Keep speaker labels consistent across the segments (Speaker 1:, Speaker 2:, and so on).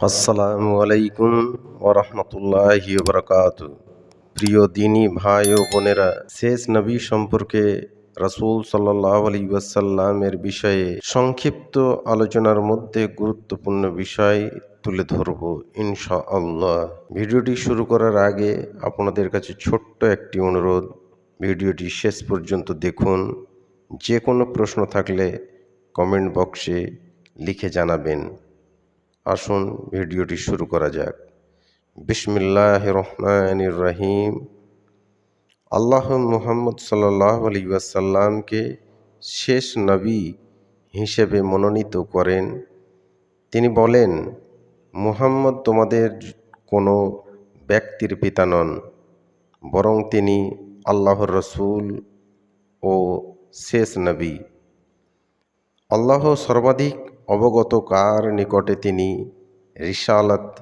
Speaker 1: আসসালামু আলাইকুম ওরহমতুল্লাহি বরকাত প্রিয় দিনী ভাই ও বোনেরা, শেষ নবী সম্পর্কে রসুল সাল্লাহ আলী ওয়াসাল্লামের বিষয়ে সংক্ষিপ্ত আলোচনার মধ্যে গুরুত্বপূর্ণ বিষয় তুলে ধরব ইনশা আল্লাহ ভিডিওটি শুরু করার আগে আপনাদের কাছে ছোট্ট একটি অনুরোধ, ভিডিওটি শেষ পর্যন্ত দেখুন। যে কোনো প্রশ্ন থাকলে কমেন্ট বক্সে লিখে জানাবেন। আসুন ভিডিওটি শুরু করা যাক। বিসমিল্লাহ রহমান রহিম। আল্লাহ মুহাম্মদ সাল্লাহ আলী ওয়াসাল্লামকে শেষ নবী হিসেবে মনোনীত করেন। তিনি বলেন, মুহাম্মদ তোমাদের কোনো ব্যক্তির পিতা নন, বরং তিনি আল্লাহর রসুল ও শেষ নবী। আল্লাহ সর্বাধিক অবগত কার নিকটে তিনি রিসালাত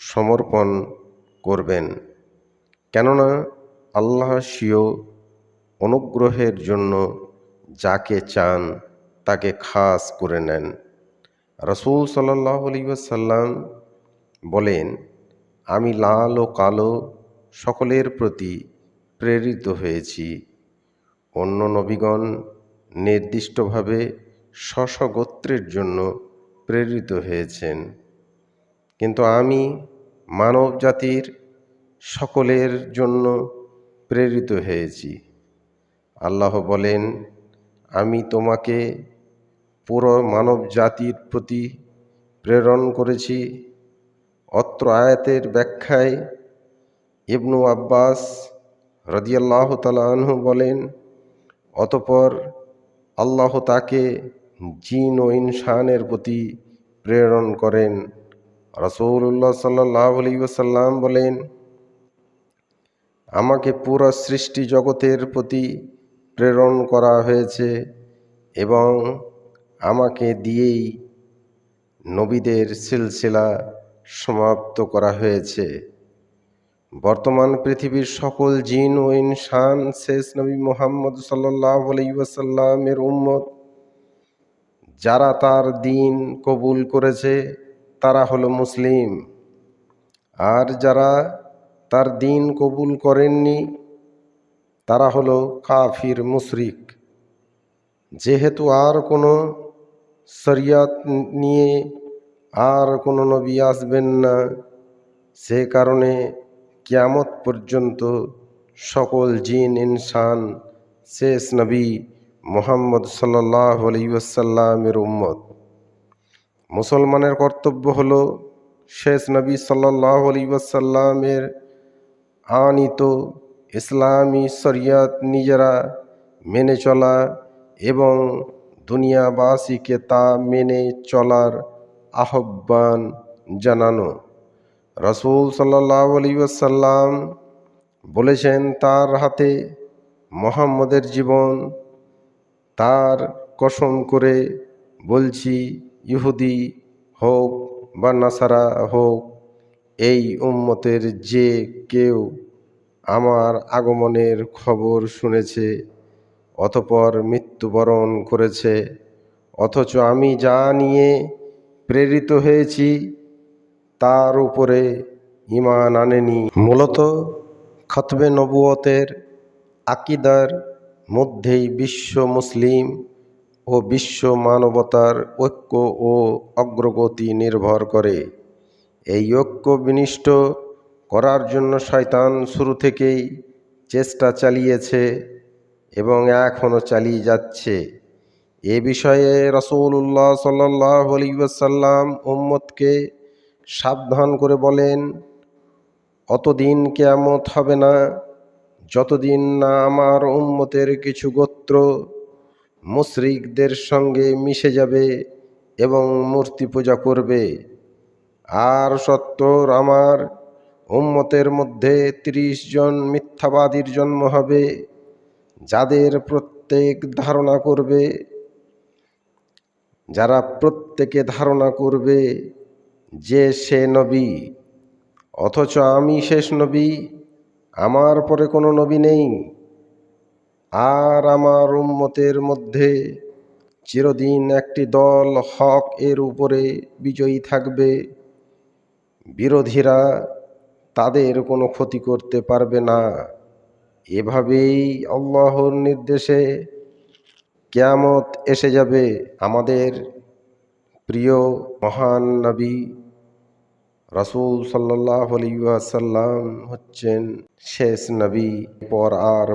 Speaker 1: সমর্পণ করবেন? কেননা আল্লাহ স্বীয় অনুগ্রহের জন্য যাকে চান তাকে খাস করে নেন। রসুল সাল্লাহ আলিয়াল্লাম বলেন, আমি লাল ও কালো সকলের প্রতি প্রেরিত হয়েছি। অন্য নবীগণ নির্দিষ্টভাবে স্ব গোত্রের জন্য প্রেরিত হয়েছেন। কিন্তু আমি মানব জাতির সকলের জন্য প্রেরিত হয়েছি। আল্লাহ বলেন, আমি তোমাকে পুরো মানব জাতির প্রতি প্রেরণ করেছি। অত্র আয়াতের ব্যাখ্যায় ইবনু আব্বাস রদিয়াল্লাহ তালাহু বলেন, অতপর আল্লাহ তাকে জিন ও ইনসানের প্রতি প্রেরণ করেন। রসৌল্লাহ সাল্লাহ আলী বলেন, আমাকে পুরো সৃষ্টি জগতের প্রতি প্রেরণ করা হয়েছে এবং আমাকে দিয়েই নবীদের সিলসিলা সমাপ্ত করা হয়েছে। বর্তমান পৃথিবীর সকল জিন ও ইনসান শেষ নবী মোহাম্মদ সাল্লাহ আলাইসাল্লামের উম্মত যারা তার দিন কবুল করেছে, তারা হলো মুসলিম। আর যারা তার দিন কবুল করেননি, তারা হলো কাফির, মুশরিক। যেহেতু আর কোনো শরিয়াত নিয়ে আর কোনো নবী আসবেন না, সে কারণে কিয়ামত পর্যন্ত সকল জিন, ইনসান, শেষ নবী মোহাম্মদ সাল্লাহ আলাইসাল্লামের উম্মত। মুসলমানের কর্তব্য হল শেষ নবী সাল্লাহ আলাইসাল্লামের আনিত ইসলামী শরিয়াত নিজেরা মেনে চলা এবং দুনিয়াবাসীকে তা মেনে চলার আহ্বান জানানো। রসুল সাল্লাহ আলিয়াসাল্লাম বলেছেন, তার হাতে মোহাম্মদের জীবন তার কসম করে বলছি, ইহুদি হোক বা নাসারা হোক, এই উম্মতের যে কেউ আমার আগমনের খবর শুনেছে, অতপর মৃত্যুবরণ করেছে, অথচ আমি যা নিয়ে প্রেরিত হয়েছি, তার উপরে ইমান আনেনি। মূলত খতবে নবুয়তের আকিদার মধ্যেই বিশ্ব মুসলিম ও বিশ্ব মানবতার ঐক্য ও অগ্রগতি নির্ভর করে। এই ঐক্য বিনিষ্ট করার জন্য শয়তান শুরু থেকেই চেষ্টা চালিয়েছে এবং এখনও চালিয়ে যাচ্ছে। এ বিষয়ে রসুল্লাহ সাল্লাহ আলী ওয়াসাল্লাম উম্মতকে সাবধান করে বলেন, অতদিন কেয়ামত হবে না। যতদিন না আমার উম্মতের কিছু গোত্র মুশরিকদের সঙ্গে মিশে যাবে এবং মূর্তি পূজা করবে, আর সত্তর আমার উম্মতের মধ্যে ত্রিশ জন মিথ্যাবাদীর জন্ম হবে, যাদের প্রত্যেক ধারণা করবে, যারা প্রত্যেকে ধারণা করবে যে সে নবী, অথচ আমি শেষ নবী। আমার পরে কোনো নবী নেই। আর আমার উম্মতের মধ্যে চিরদিন একটি দল হক এর উপরে বিজয়ী থাকবে। বিরোধীরা তাদের কোনো ক্ষতি করতে পারবে না। এভাবেই আল্লাহর নির্দেশে কেয়ামত এসে যাবে। আমাদের প্রিয় মহান নবী রাসূল সাল্লাহ আলাইহি আসাল্লাম হচ্ছেন শেষ নবী পর আর